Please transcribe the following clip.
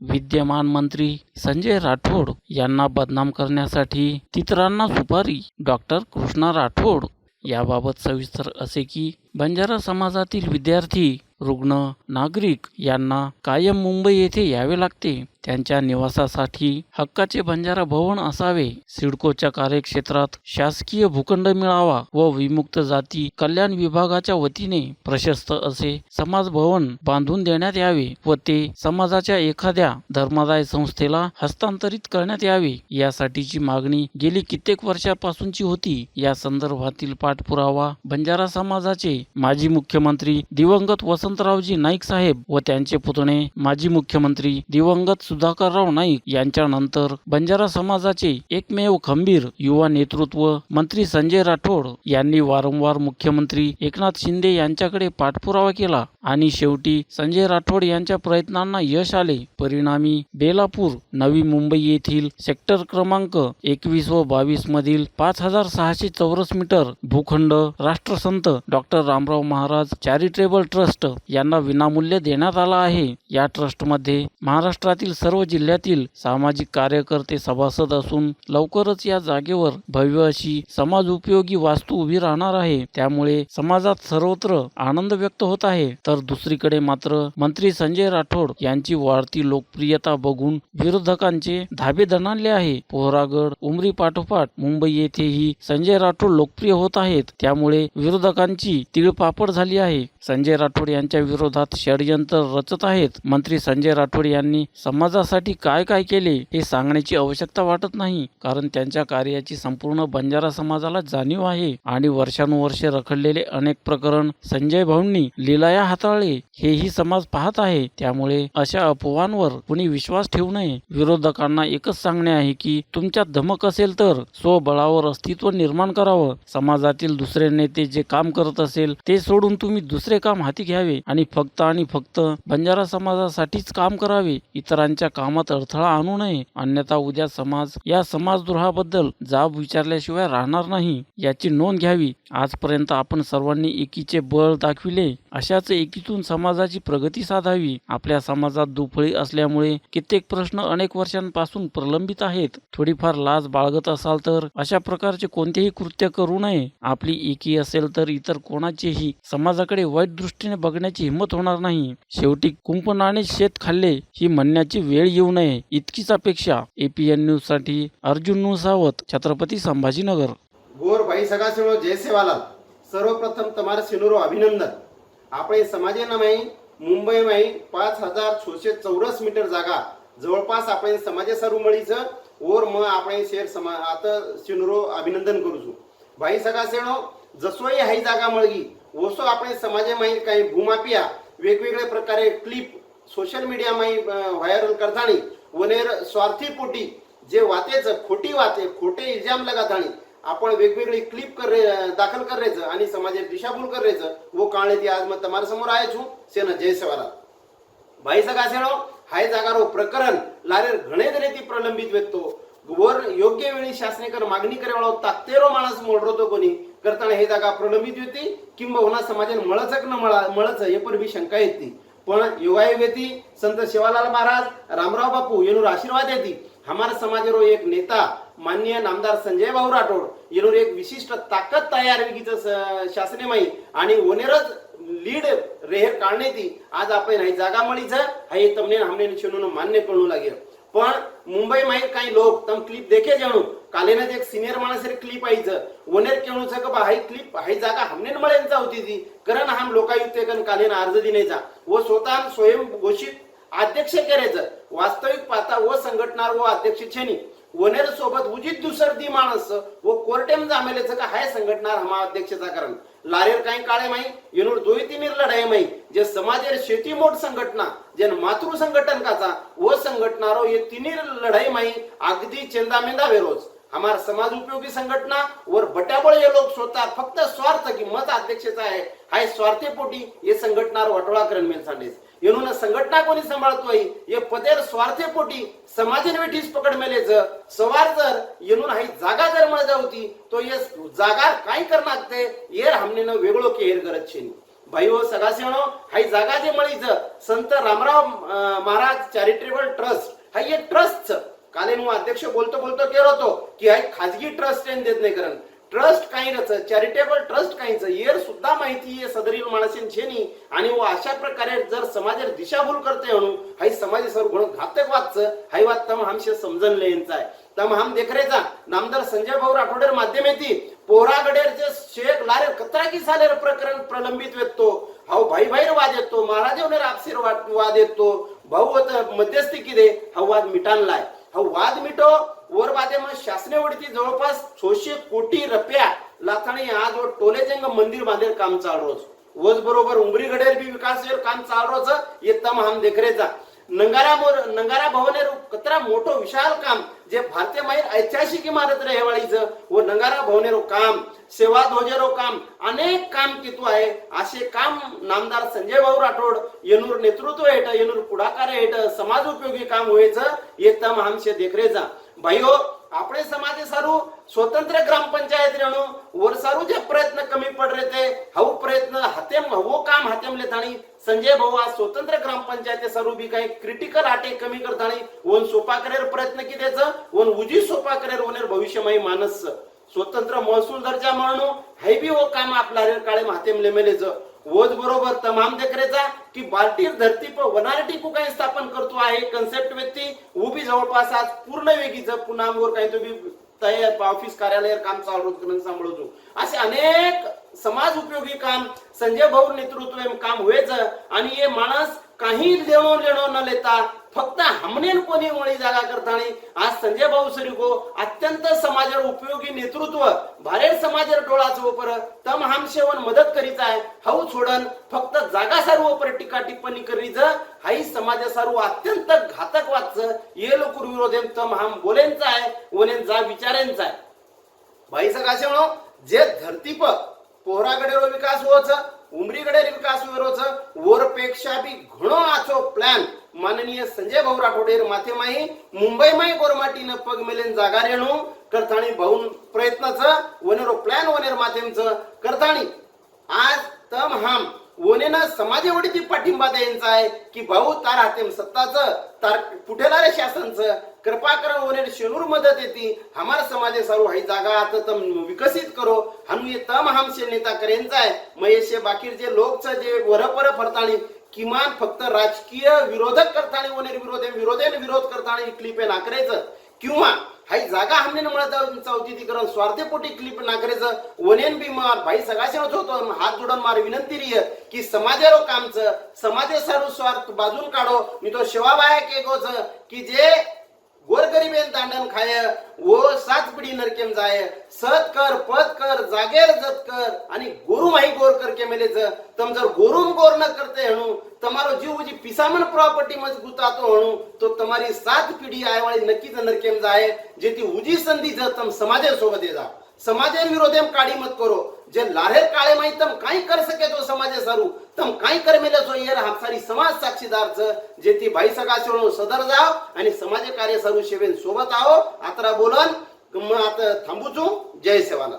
विद्यमान मंत्री संजय राठोड यांना बदनाम करण्यासाठी तितरांना सुपारी डॉक्टर कृष्णा राठोड. याबाबत सविस्तर असे की बंजारा समाजातील विद्यार्थी रुग्ण नागरिक यांना कायम मुंबई येथे यावे लागते. त्यांच्या निवासासाठी हक्काचे बंजारा भवन असावे. सिडकोच्या कार्यक्षेत्रात शासकीय भूखंड मिळावा व विमुक्त जाती कल्याण विभागाच्या वतीने प्रशस्त असे समाज भवन बांधून देण्यात यावे व ते समाजाच्या एखाद्या धर्मादाय संस्थेला हस्तांतरित करण्यात यावे. यासाठीची मागणी गेली कित्येक वर्षापासूनची होती. या संदर्भातील पाठपुरावा बंजारा समाजाचे माजी मुख्यमंत्री दिवंगत वसंतरावजी नाईक साहेब व त्यांचे पुतणे माजी मुख्यमंत्री दिवंगत सुधाकरराव नाईक यांच्यानंतर बंजारा समाजाचे एकमेव खंबीर युवा नेतृत्व मंत्री संजय राठोड यांनी वारंवार मुख्यमंत्री एकनाथ शिंदे यांच्याकडे पाठपुरावा केला आणि शेवटी संजय राठोड यांच्या प्रयत्नांना यश आले. परिणामी बेलापूर नवी मुंबई येथील सेक्टर क्रमांक एकवीस व बावीस मधील पाच हजार सहाशे चौरस मीटर भूखंड राष्ट्रसंत doctor Ramrao Maharaj charitable trust यांना विनामूल्य देण्यात आला आहे. या ट्रस्टमध्ये महाराष्ट्रातील सर्व जिल्ह्यातील सामाजिक कार्यकर्ते सभासद असून लवकरच या जागेवर भव्य अशी समाज उपयोगी वास्तू उभी राहणार आहे. त्यामुळे समाजात सर्वत्र आनंद व्यक्त होत आहे. तर दुसरीकडे मात्र मंत्री संजय राठोड यांची वाढती लोकप्रियता बघून विरोधकांचे धाबे दणाणले आहे. पोहरागड उमरी पाठोपाठ मुंबई येथेही संजय राठोड लोकप्रिय होत आहेत. त्यामुळे विरोधकांची तिळपापड झाली आहे. संजय राठोड यांच्या विरोधात षडयंत्र रचत आहेत. मंत्री संजय राठोड यांनी समाज समाजासाठी काय काय केले हे सांगण्याची आवश्यकता वाटत नाही. कारण त्यांच्या कार्याची संपूर्ण बंजारा समाजाला जाणीव आहे आणि वर्षानुवर्षे रखडलेले अनेक प्रकरण संजय भाऊंनी लिलाया हाताळले हेही समाज पाहत आहे. त्यामुळे अशा अफवांवर कुणी विश्वास ठेवू नये. विरोधकांना एकच सांगणे आहे की तुमच्यात धमक असेल तर स्वबळावर अस्तित्व निर्माण करावं. समाजातील दुसरे नेते जे काम करत असेल ते सोडून तुम्ही दुसरे काम हाती घ्यावे आणि फक्त आणि फक्त बंजारा समाजासाठीच काम करावे. इतरांच्या कामात अडथळा आणू नये. अन्यथा उद्या समाज या समाजद्रोहाबद्दल जाब विचारल्याशिवाय राहणार नाही. याची नोंद घ्यावी. आजपर्यंत आपण सर्वांनी एकीचे बळ दाखविले. अशाच एकीतून समाजाची प्रगती साधावी. आपल्या समाजात दुफळी असल्यामुळे कित्येक प्रश्न अनेक वर्षांपासून प्रलंबित आहेत. थोडीफार लाज बाळगत असाल तर अशा प्रकारचे कोणतेही कृत्य करू नये. आपली एकी असेल तर इतर कोणाचेही समाजाकडे वाईट दृष्टीने बघण्याची हिंमत होणार नाही. शेवटी कुंपणाने शेत खाल्ले ही म्हणण्याची वेळ येऊ नये इतकीच अपेक्षा एपीएन न्यूजसाठी अर्जुन नू सावत छत्रपती संभाजीनगर. गोर भाई सगळा सिनो जयसेवाला सर्वप्रथम तुम्हाला सिनोर अभिनंदन. आपण समाज नाही मुंबई माही पाच हजार छोशे चौरस मीटर जागा. जवळपास आपण समाज सर्व मळीच ओर मग आपण शेर समा आता शिनोर अभिनंदन करूचो छू. भाई सगळा सिनो जसोही हाई जागा मळगी. वसो आपण समाज माई काही भूमापिया वेगवेगळ्या प्रकारे क्लिप सोशल मीडिया मी व्हायरल करताणी वनेर स्वार्थी पोटी जे वातेच खोटी वाते खोटे इल्जाम लगाताणी आपण वेगवेगळी क्लिप कर दाखल करायचं आणि समाजे दिशाभूल करायचं वो काळे ती आज मग तुम्हाला समोर आहे छू. सेन जय सेवाला भाई सगा सेनो हाय जागारो प्रकरण लारेर घणे दरे ती प्रलंबित वेतो वर योग्य वेळी शासनेकर मागणी करेवाळो ताकतेरो माणस मोडरो तो कोणी. करताना हे जागा प्रलंबित होती किंबहुना समाजे मळचक न मळा मळच हे पर भी शंका येते. पण युगायुगेती संत शिवालाल महाराज रामराव बापू येणूर आशीर्वाद येती. हमार समाजेरो एक नेता माननीय नामदार संजय भाऊ राठोड येणूर एक विशिष्ट ताकद तयार विकीचं शासने माई आणि ओनेरच लीड रेहर काढणे ती. आज आपण हाय जागा हा हाय तमने हमने शोनून मान्य करू लागेल. पण मुंबई माहीत काही लोक तम क्लिप देखे जाणू. कालेनं एक सिनियर माणसर क्लिप आईचं. ओनेर केणू छ बा हाई क्लिप हाई जागा हमने मळेंचा होती ती. कारण हम लोकायुक्त कन कालेनं अर्ज दिनेचा व स्वतः स्वयं घोषित अध्यक्ष करायचं वास्तविक पाहता व संघटनार व अध्यक्ष छेनी. वनेर सोबत उजित दुसर दी माणस व कोर्टेम जामेलेच का हाय संघटना हमा अध्यक्षता कारण लारेर काही काळे माई येणूर दोय तिनीर लढाई माई जे समाजेर शेती मोठ संघटना जे मातृ संघटन काचा व संघटनारो ये तिनीर लढाई माई अगदी चेंदामेंदा वेरोज. हमार समाज उपयोगी संघटना वर बट्याबळ ये लोक स्वतः फक्त स्वार्थ की मत अध्यक्षचा आहे हाय स्वार्थी पोटी संघटनार वटोळा करण मेल सांडेस येणून संघटना कोणी सांभाळतोय? ये पदेर स्वार्थे पोटी समाजन वेठीस पकड मेलेच. सवार जर येणून हाई जागा जर मळ जावती तो ये जागा काय करणार ते? येर हमने वेगळो केर करत छेनी. भाई हो सगासेनो हाई जागा जे मळीच संत रामराव महाराज चॅरिटेबल ट्रस्ट हाई हे ट्रस्ट काले अध्यक्ष बोलतो बोलतो केर होतो की हाय खाजगी ट्रस्ट देत नाही कारण ट्रस्ट काही रच चॅरिटेबल ट्रस्ट काहीच येर सुद्धा माहिती आहे सदरील माणसेन छेनी. आणि व अशा प्रकारे जर समाजात दिशाभूल करते म्हणून हाई समाज सर गुण घातक वाचच हाई वाद तम हमशे समजन लेनचा आहे. तम हम देखरेचा नामदार संजय भाऊ राठोडेर माध्यमेती पोहरागडेर जे शेख लारे कतरा की सालेर प्रकरण प्रलंबित वेतो हाव भाई भाईर वाद येतो महाराजेवनेर आपसेर वाद वाद येतो. भाऊ आता मध्यस्थी किदे हा वाद मिटानलाय. हा वाद मिटो. वर वादे मग वडती जवळपास सोळशे कोटी रुपया लाथाणी आज वर टोलेजंग मंदिर बांधेर काम चाल रोज वच बरोबर उमरी गडेर बी विकास काम चाल रोज येतम हम देखरेचा नंगारा मोर नंगारा भवनेर कतरा मोठो विशाल काम. जे भारतीय माहीर ऐतिहासिक इमारत रे हेवाळीचं व नंगारा भवनेरो काम. सेवा ध्वजेरो काम. अनेक काम कितू आहे? असे काम नामदार संजय भाऊ राठोड येनूर नेतृत्व हेठ येनूर पुढाकार हेठ समाज उपयोगी काम व्हायचं येतम हमसे देखरेचा भाईओ આપણે સમાજે સારું સ્વતંત્ર ગ્રામ પંચાયત રેણું ઓર સારું જે પ્રયત્ન કમી પડ રે તે હવું પ્રયત્ન હાથેમ હવો કામ હાથેમ લેતાણી संजय भाऊ आज स्वतंत्र ग्रामपंचायती सर्व बी काही क्रिटिकल आटे कमी करताना ओन सोपा करेर प्रयत्न कितेच ओन उजी सोपा करेर ओनेर भविष्यमयी मानस स्वतंत्र महसूल दर्जा म्हणून हाय बी हो काम आपला रे काळे मातेम लेमेलेच वोज बरोबर तमाम देखरेचा की बाल्टीर धरती पर वनारटी को काही स्थापन करतो आहे. कन्सेप्ट व्यक्ती उभी जवळपास आज पूर्ण वेगळीच पुन्हा वर काही तुम्ही तयार ऑफिस कार्यालय काम चालू करून सांभाळतो. असे अनेक समाज उपयोगी काम संजय भाऊ नेतृत्व काम व्हायचं आणि हे माणस काही देणो लेणो न लेता फक्त हमनेन कोणी वळी जागा करताना? आज संजय भाऊ सरिको अत्यंत समाजावर उपयोगी नेतृत्व भारेर समाजावर डोळाचं वापर तम हम सेवन मदत करीत आहे हाऊ सोडन फक्त जागा सारू वापर टीका टिप्पणी करीच हाई समाजा सारू अत्यंत घातक वाचच ये लोक विरोधेन तम हम बोलेंचा आहे वनेन जा विचारेंचा आहे. भाई सकाशे म्हणो जे धरती प पोहरागडेरो विकास होच उमरीकडे विकास होच वरपेक्षा बी घणो आचो प्लॅन माननीय संजय भाऊ राठोडेर माथे माही मुंबई माई गोरमाटीन पग मेलेन जागा रेणू करताणी भाऊन प्रयत्नच वनेरो प्लॅन वनेर माथेमच करताणी. आज तम हम वनेन समाज एवढी ती पाठिंबा द्यायचा आहे की भाऊ तार हातेम सत्ताचं तार कुठेला रे शासनचं. कृपा कर वनेर शेनूर मदत येते हमार समाजे सारू हाई जागा आता तम विकसित करो. हम ये तम हमसे नेता करेंचा आहे. महेश बाकीर जे लोकचं जे वरपर फरताणी किमान फक्त राजकीय विरोधक करताना वनेर विरोधे विरोधेने विरोध करताना क्लिप नाकरेचं किंवा हाई जागा हमने म्हणत चौथी स्वार्थेपोटी स्वार्थीपोटी क्लिप नाकरेचं वनेन बी मार भाई सगाशेच होतो हात. जोडून मार विनंती रिय की समाजारो कामचं समाजे सारू स्वार्थ बाजून काढो. मी तो शिवाबाया केगोच की जे गोरगरीबेन दांडन खाय वो सात पिढी नरकेम जाय सत कर पद कर जागेर जत कर आणि गोरू माही गोर करके मेले ज तम जर गोरून गोर न करते हणू તમારો જીવ જે પિસામણ પ્રોપર્ટી માં ગુતાતો હણું તો તમારી સાત પેઢી આયવાળી નક્કી જ નરકેમ જાય જેથી ઉજી સંધિ જ તમ સમાજે સોબતે જા समाजेर विरोधे काडी मत करो. जे लारे काळे माहीत तम काही कर सके तो समाजे सारू. तम काही कर मेले जो येर हाप समाज साक्षीदार च जे ती भाई सगा चोळो सदर जाओ आणि समाजे कार्य सारू शेवेन सोबत आओ. आत्रा बोलन. मग आता थांबूचो जय सेवाला